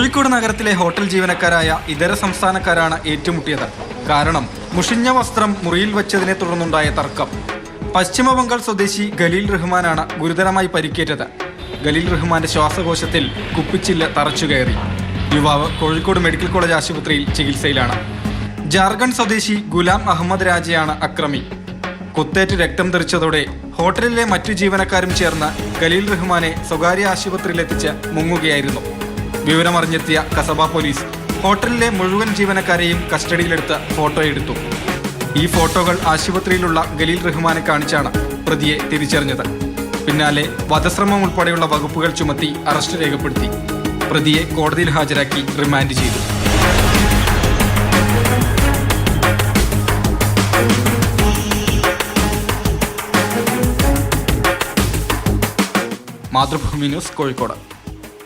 കോഴിക്കോട് നഗരത്തിലെ ഹോട്ടൽ ജീവനക്കാരായ ഇതര സംസ്ഥാനക്കാരാണ് ഏറ്റുമുട്ടിയത്. കാരണം മുഷിഞ്ഞ വസ്ത്രം മുറിയിൽ വച്ചതിനെ തുടർന്നുണ്ടായ തർക്കം. പശ്ചിമ ബംഗാൾ സ്വദേശി ഖലീൽ റഹ്മാനാണ് ഗുരുതരമായി പരിക്കേറ്റത്. ഖലീൽ റഹ്മാന്റെ ശ്വാസകോശത്തിൽ കുപ്പിച്ചില്ല് തറച്ചുകയറി യുവാവ് കോഴിക്കോട് മെഡിക്കൽ കോളേജ് ആശുപത്രിയിൽ ചികിത്സയിലാണ്. ജാർഖണ്ഡ് സ്വദേശി ഗുലാം അഹമ്മദ് രാജയാണ് അക്രമി. കുത്തേറ്റ് രക്തം തെറിച്ചതോടെ ഹോട്ടലിലെ മറ്റു ജീവനക്കാരും ചേർന്ന് ഖലീൽ റഹ്മാനെ സ്വകാര്യ ആശുപത്രിയിലെത്തിച്ച് മുങ്ങുകയായിരുന്നു. വിവരമറിഞ്ഞെത്തിയ കസബ പോലീസ് ഹോട്ടലിലെ മുഴുവൻ ജീവനക്കാരെയും കസ്റ്റഡിയിലെടുത്ത് ഫോട്ടോ എടുത്തു. ഈ ഫോട്ടോകൾ ആശുപത്രിയിലുള്ള ഗലീൽ റഹ്മാനെ കാണിച്ചാണ് പ്രതിയെ തിരിച്ചറിഞ്ഞത്. പിന്നാലെ വധശ്രമം ഉൾപ്പെടെയുള്ള വകുപ്പുകൾ ചുമത്തി അറസ്റ്റ് രേഖപ്പെടുത്തി. പ്രതിയെ കോടതിയിൽ ഹാജരാക്കി റിമാൻഡ് ചെയ്തു. മാതൃഭൂമി ന്യൂസ് കോഴിക്കോട്.